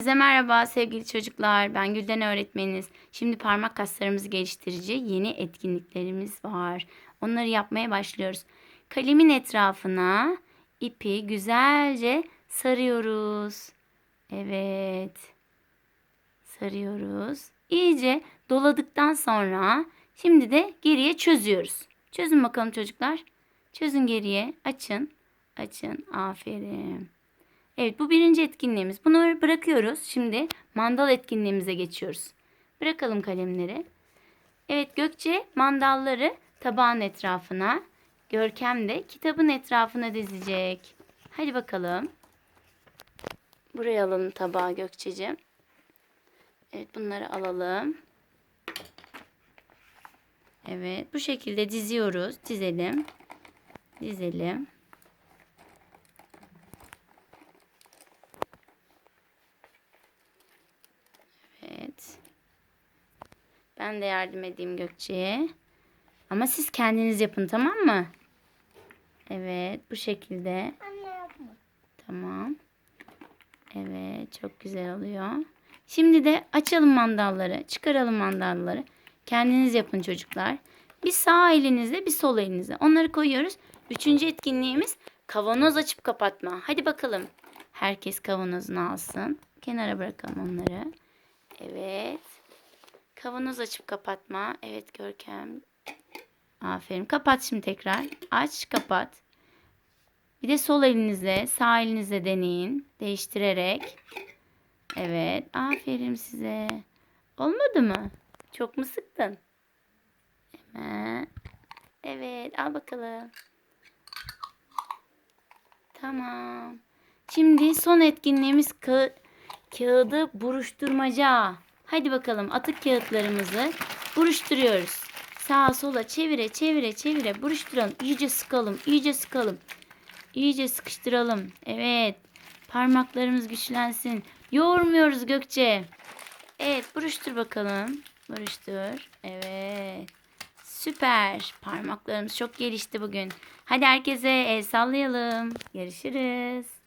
Size merhaba sevgili çocuklar. Ben Gülden öğretmeniniz. Şimdi parmak kaslarımızı geliştirici yeni etkinliklerimiz var. Onları yapmaya başlıyoruz. Kalemin etrafına ipi güzelce sarıyoruz. Evet. Sarıyoruz. İyice doladıktan sonra şimdi de geriye çözüyoruz. Çözün bakalım çocuklar. Çözün geriye. Açın. Açın. Aferin. Evet bu birinci etkinliğimiz. Bunu bırakıyoruz. Şimdi mandal etkinliğimize geçiyoruz. Bırakalım kalemleri. Evet Gökçe mandalları tabağın etrafına, Görkem de kitabın etrafına dizecek. Hadi bakalım. Buraya alalım tabağı Gökçe'cim. Evet bunları alalım. Evet bu şekilde diziyoruz. Dizelim. Dizelim. Evet. Ben de yardım edeyim Gökçe'ye. Ama siz kendiniz yapın tamam mı? Evet bu şekilde. Anne yapma. Tamam. Evet çok güzel oluyor. Şimdi de açalım mandalları. Çıkaralım mandalları. Kendiniz yapın çocuklar. Bir sağ elinizle bir sol elinizle. Onları koyuyoruz. Üçüncü etkinliğimiz kavanoz açıp kapatma. Hadi bakalım. Herkes kavanozunu alsın. Kenara bırakalım onları. Evet. Kavanoz açıp kapatma. Evet Görkem. Aferin. Kapat şimdi tekrar. Aç kapat. Bir de sol elinizle sağ elinizle deneyin. Değiştirerek. Evet. Aferin size. Olmadı mı? Çok mu sıktın? Hemen. Evet. Al bakalım. Tamam. Şimdi son etkinliğimiz ka- kağıdı buruşturmaca. Hadi bakalım atık kağıtlarımızı buruşturuyoruz. Sağa sola çevire çevire çevire buruşturalım. İyice sıkalım. iyice sıkalım. İyice sıkıştıralım. Evet. Parmaklarımız güçlensin. Yoğurmuyoruz Gökçe. Evet buruştur bakalım. Buruştur. Evet. Süper. Parmaklarımız çok gelişti bugün. Hadi herkese el sallayalım. Görüşürüz.